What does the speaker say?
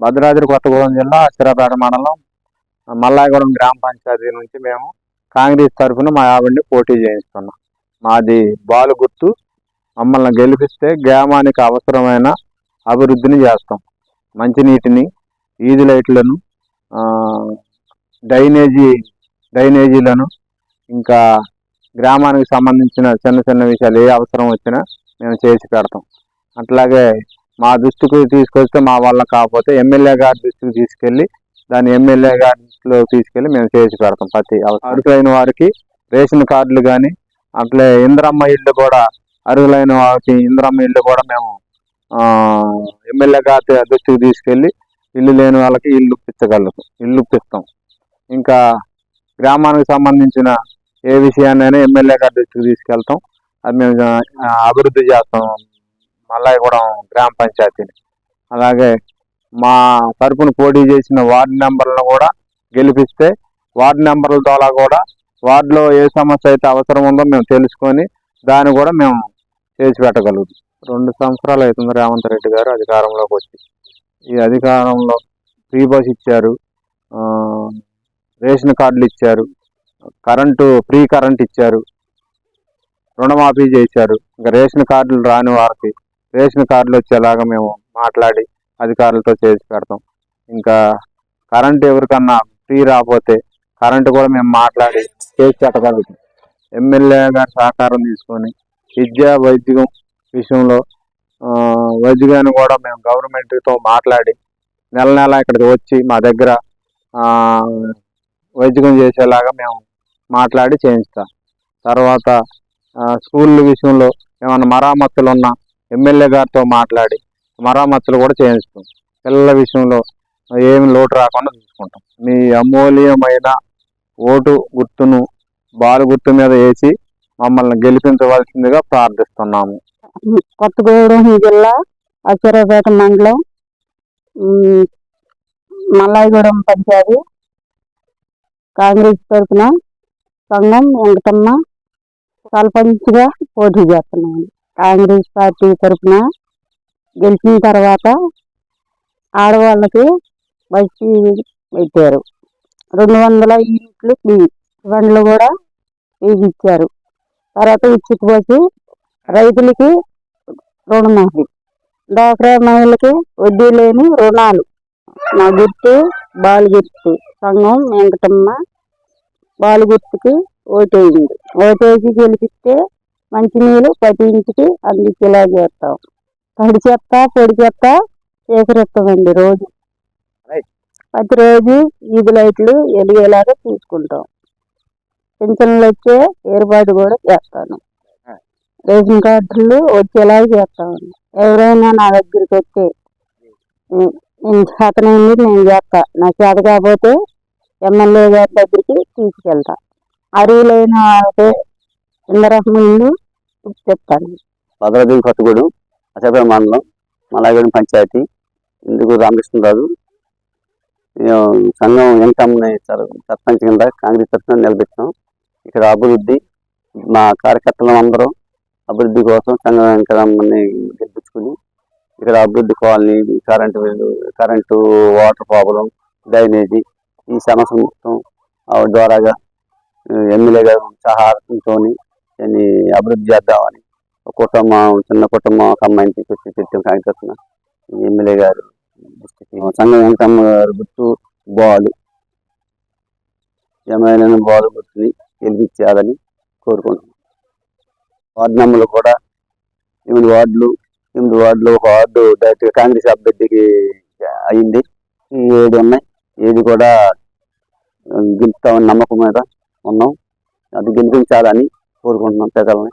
భద్రాద్రి కొత్తగూడెం జిల్లా అచ్చిరాపేట మండలం మల్లాయగూడెం గ్రామ పంచాయతీ నుంచి మేము కాంగ్రెస్ తరఫున మా ఆవిడ్ని పోటీ చేయిస్తున్నాం. మాది బాలు గుర్తు. మమ్మల్ని గెలిపిస్తే గ్రామానికి అవసరమైన అభివృద్ధిని చేస్తాం. మంచినీటిని ఈది లైట్లను డ్రైనేజీ డ్రైనేజీలను ఇంకా గ్రామానికి సంబంధించిన చిన్న చిన్న విషయాలు ఏ అవసరం వచ్చినా మేము చేసి పెడతాం. అట్లాగే మా దృష్టికి తీసుకొస్తే మా వల్ల కాకపోతే ఎమ్మెల్యే గారి దృష్టికి తీసుకెళ్ళి దాన్ని ఎమ్మెల్యే గారిలో తీసుకెళ్ళి మేము చేసి పెడతాం ప్రతి. అర్హులైన వారికి రేషన్ కార్డులు కానీ అట్లే ఇంద్రమ్మ ఇల్లు కూడా అర్హులైన వారికి ఇంద్రమ్మ ఇల్లు కూడా మేము ఎమ్మెల్యే గారి దృష్టికి తీసుకెళ్ళి ఇల్లు లేని వాళ్ళకి ఇల్లు ఇప్పించగలుగుతాం ఇల్లు ఇప్పిస్తాం. ఇంకా గ్రామానికి సంబంధించిన ఏ విషయాన్నైనా ఎమ్మెల్యే గారి దృష్టికి తీసుకెళ్తాం. అది మేము అభివృద్ధి చేస్తాం. మల్లాయగూడెం గ్రామ పంచాయతీని. అలాగే మా తరపున పోటీ చేసిన వార్డు నెంబర్లను కూడా గెలిపిస్తే వార్డు నెంబర్ల ద్వారా కూడా వార్డులో ఏ సమస్య అయితే అవసరం ఉందో మేము తెలుసుకొని దాన్ని కూడా మేము చేసి పెట్టగలుగుతాం రెండు సంవత్సరాలు అవుతుంది రేవంత్ రెడ్డి గారు అధికారంలోకి వచ్చి. ఈ అధికారంలో ఫ్రీ బస్ ఇచ్చారు రేషన్ కార్డులు ఇచ్చారు కరెంటు ఫ్రీ కరెంట్ ఇచ్చారు రుణమాఫీ చేశారు. ఇంకా రేషన్ కార్డులు రాని వారికి రేషన్ కార్డులు వచ్చేలాగా మేము మాట్లాడి అధికారులతో చేసి పెడతాం. ఇంకా కరెంట్ ఎవరికన్నా ఫ్రీ రాకపోతే కరెంటు కూడా మేము మాట్లాడి చేసి పెట్టగలుగుతాం. ఎమ్మెల్యే గారి సహకారం తీసుకొని విద్య వైద్యం విషయంలో ఆ, కూడా మేము గవర్నమెంట్తో మాట్లాడి నెల నెల ఇక్కడికి వచ్చి మా దగ్గర వైద్యం చేసేలాగా మేము మాట్లాడి చేయిస్తాం. తర్వాత స్కూళ్ళ విషయంలో ఏమైనా మరామత్తులు ఉన్నా ఎమ్మెల్యే గారితో మాట్లాడి మరామతులు కూడా చేయించుకుంటాం పిల్లల విషయంలో ఏమి లోటు రాకుండా చూసుకుంటాం. మీ అమూల్యమైన ఓటు గుర్తును బాలు గుర్తు మీద వేసి మమ్మల్ని గెలిపించవలసిందిగా ప్రార్థిస్తున్నాము. కొత్తగూడెం జిల్లా అచ్చరపేట మండలం మల్లాయిగూడెం పంచాయతీ. కాంగ్రెస్ తరఫున సంఘం వెంకటమ్మ సర్పంచ్గా పోటీ చేస్తున్నాను కాంగ్రెస్ పార్టీ తరఫున గెలిచిన తర్వాత ఆడవాళ్ళకి బస్సు పెట్టారు. రెండు వందల యూనిట్లు ఫ్రీ బండ్లు కూడా ఫ్రీగా ఇచ్చారు తర్వాత ఉచిత బస్సు రైతులకి రుణమాఫీ. డాక్రా మహిళలకి వడ్డీ లేని రుణాలు. మా గుర్తు బాలుగుర్తు సంఘం వెంకటమ్మ బాలుగుర్తుకి గుర్తుకి ఓటేసి గెలిపిస్తే మంచినీళ్ళు ప్రతి ఇంటికి అందించేలా చేస్తాం. తడి చెత్త పొడి చెత్త సేకరిస్తామండి రోజు. ప్రతిరోజు వీధి లైట్లు వెలిగేలాగా చూసుకుంటాం. పింఛన్లు వచ్చే ఏర్పాటు కూడా చేస్తాను. రేషన్ కార్డులు వచ్చేలాగా చేస్తామండి. ఎవరైనా నా దగ్గరికి వస్తే ఉం, నేను చేతనైంది నేను చేస్తా. నా చేత కాకపోతే ఎమ్మెల్యే గారి దగ్గరికి తీసుకెళ్తా. అరువులైన వాళ్ళకి ఇందరమ్మ ఇల్లు చెప్తాను. భద్రాద్రి కొత్తగూడెం అసభ్య మండలం మలాగూడెం పంచాయతీ ఇందుకు రామకృష్ణరాజు సంఘం వెంకమ్మని సర్పంచ్ కింద కాంగ్రెస్ తరఫున నిలబెట్టాం. ఇక్కడ అభివృద్ధి మా కార్యకర్తలు అందరూ అభివృద్ధి కోసం సంఘం వెంకటమ్మని గెలిపించుకుని ఇక్కడ అభివృద్ధి colony current current water problem drainage ఈ సమస్య మొత్తం ఆ ద్వారాగా ఎమ్మెల్యే గారు సహాయంతో దీన్ని అభివృద్ధి చేద్దామని. ఒక కుటుంబం చిన్న కుటుంబం ఒక అమ్మాయిని తీసుకొచ్చి పెట్టాం కాగితస్తున్న ఎమ్మెల్యే గారు దృష్టికి సంఘం వెంకటమ్మ గారు గుర్తు బాలు ఏమైనా బాలు గుర్తుని గెలిపించాలని కోరుకుంటున్నాం. వార్డు నెంబర్లు కూడా ఎనిమిది వార్డులు ఎనిమిది వార్డులు ఒక వార్డు డైరెక్ట్గా కాంగ్రెస్ అభ్యర్థికి అయింది. ఏడు ఉన్నాయి ఏది కూడా గెలుస్తామని నమ్మకం మీద ఉన్నాం. అది గెలిపించాలని కోరుకుంటున్నాం ప్రజల్ని